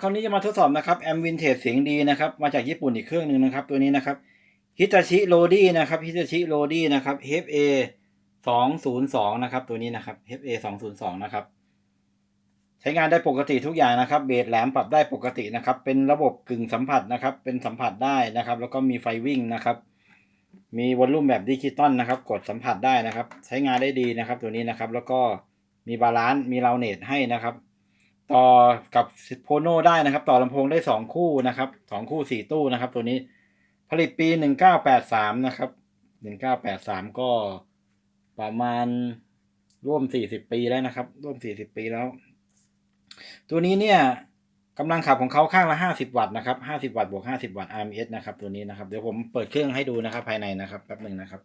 คราวนี้จะมาทดสอบนะครับแอมวินเทจเสียงดีนะครับมาจากญี่ปุ่นอีกเครื่องหนึ่งนะครับ ตัวนี้นะครับฮิตาชิโรดี้นะครับฮิตาชิโรดี้นะครับ HA สองศูนย์สองนะครับ ตัวนี้นะครับ HA สองศูนย์สองนะครับ ใช้งานได้ปกติทุกอย่างนะครับ เบสแหลมปรับได้ปกตินะครับ เป็นระบบกึ่งสัมผัสนะครับ เป็นสัมผัสได้นะครับ แล้วก็มีไฟวิ่งนะครับ มีวอลลุ่มแบบดิจิตอลนะครับ กดสัมผัสได้นะครับ ใช้งานได้ดีนะครับ ตัวนี้นะครับ แล้วก็มีบาลานซ์มีราวเนตให้นะครับ ต่อกับโพโนได้นะครับ ต่อลำโพงได้สองคู่นะครับสองคู่สี่ตู้นะครับ ตัวนี้ผลิตปีหนึ่งเก้าแปดสามนะครับหนึ่งเก้าแปดสามก็ประมาณร่วมสี่สิบปีแล้วนะครับ ร่วมสี่สิบปีแล้ว ตัวนี้เนี่ยกำลังขับของเขาข้างละห้าสิบวัตต์นะครับห้าสิบวัตต์บวกห้าสิบวัตต์ RMS นะครับตัวนี้นะครับ เดี๋ยวผมเปิดเครื่องให้ดูนะครับ ภายในนะครับแป๊บหนึ่งนะครับ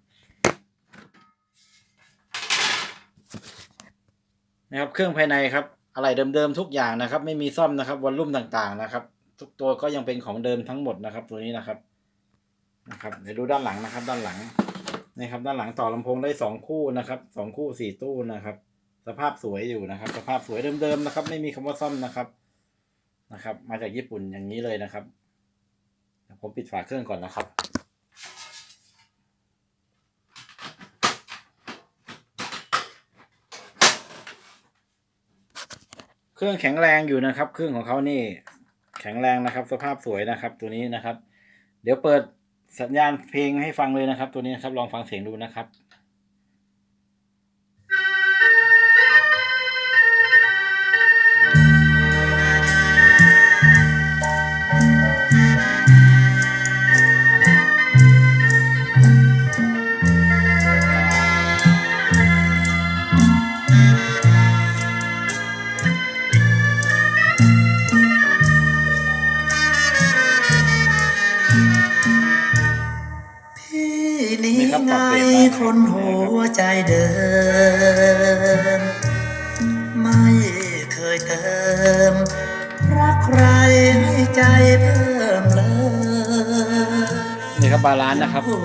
นะครับ เครื่องภายในครับ อะไรเดิมๆทุกอย่างนะครับ ไม่มีซ่อมนะครับวอลลุ่มต่างๆนะครับ ทุกตัวก็ยังเป็นของเดิมทั้งหมดนะครับ ตัวนี้นะครับนะครับเดี๋ยวดูด้านหลังนะครับ ด้านหลังนะครับด้านหลังต่อลำโพงได้สองคู่นะครับสองคู่สี่ตู้นะครับ สภาพสวยอยู่นะครับ สภาพสวยเดิมๆนะครับ ไม่มีคำว่าซ่อมนะครับนะครับ มาจากญี่ปุ่นอย่างนี้เลยนะครับผมปิดฝาเครื่องก่อนนะครับ เครื่องแข็งแรงอยู่นะครับ เครื่องของเขานี่ แข็งแรงนะครับ สภาพสวยนะครับ ตัวนี้นะครับ เดี๋ยวเปิดสัญญาณเพลงให้ฟังเลยนะครับ ตัวนี้นะครับ ลองฟังเสียงดูนะครับ ไงรับเปลี่ยนได้นะครับคนหัวใจเดิม ไม่เคยเติมรักใครให้ใจเพิ่มเลยนี่ครับบาลานซ์นะครับหั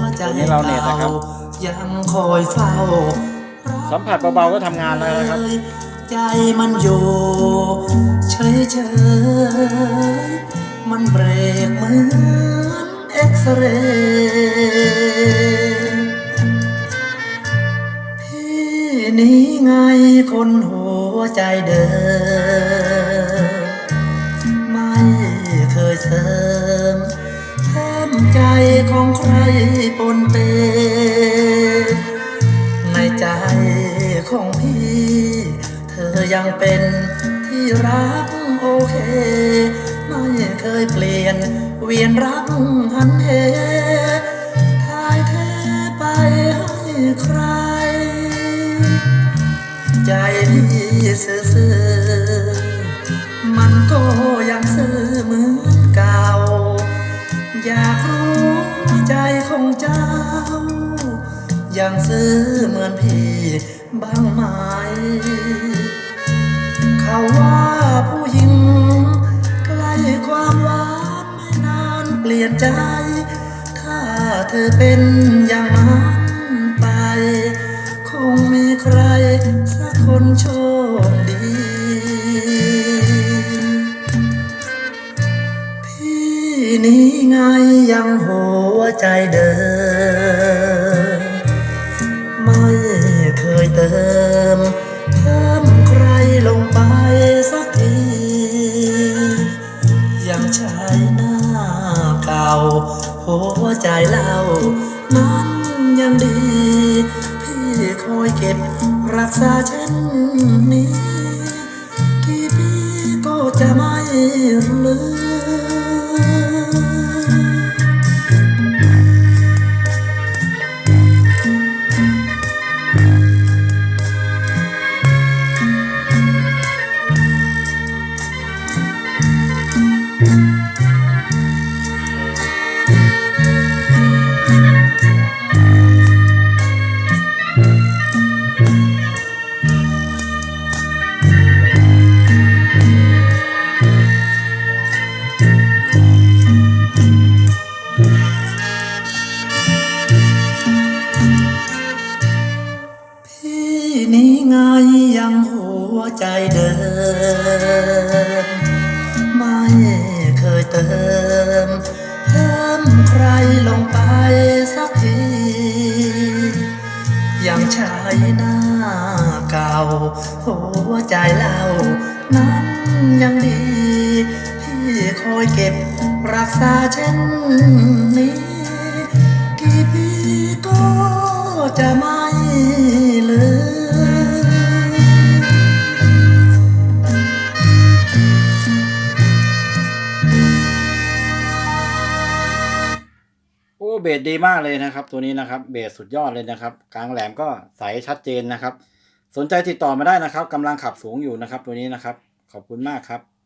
วใจตัวนี้เราเนี่ยนะครับ ยังคอยเฝ้า สัมผัสเบาๆก็ทำงานแล้วนะครับ ใจมันอยู่เฉยเฉยๆ วใจเดิม ไม่เคยเสริมแท้มใจของใครปนเป ในใจของพี่ เธอยังเป็นที่รักโอเค ไม่เคยเปลี่ยนเวียนรักหันเหทายเทไปให้ใคร ใจพี่ซื่อมันก็ยังซื่อเหมือนเก่า อยากรู้ใจของเจ้า ยังซื้อเหมือนพี่บ้างไหม เขาว่าผู้หญิงใกล้ความหวานไม่นานเปลี่ยนใจ ถ้าเธอเป็นอย่างนั้น นี้ไงยังหัวใจเดิม ไม่เคยเติมเพิ่มใครลงไปสักที ยังใช้หน้าเก่า หัวใจเล่านั้นยังดี พี่คอยเก็บรักษาเช่นนี้ กี่ปีก็จะไม่ลืม นี้ไงยังหัวใจเดิม เติมเติมใครลงไปสักที ยังใช้หน้าเก่า หัวใจเรานั้นยังดีที่คอยเก็บรักษาเช่นนี้ กี่ปีก็จะม่ลื เบสดีมากเลยนะครับ ตัวนี้นะครับเบสสุดยอดเลยนะครับ กลางแหลมก็ใสชัดเจนนะครับ สนใจติดต่อมาได้นะครับกำลังขับสูงอยู่นะครับ ตัวนี้นะครับ ขอบคุณมากครับ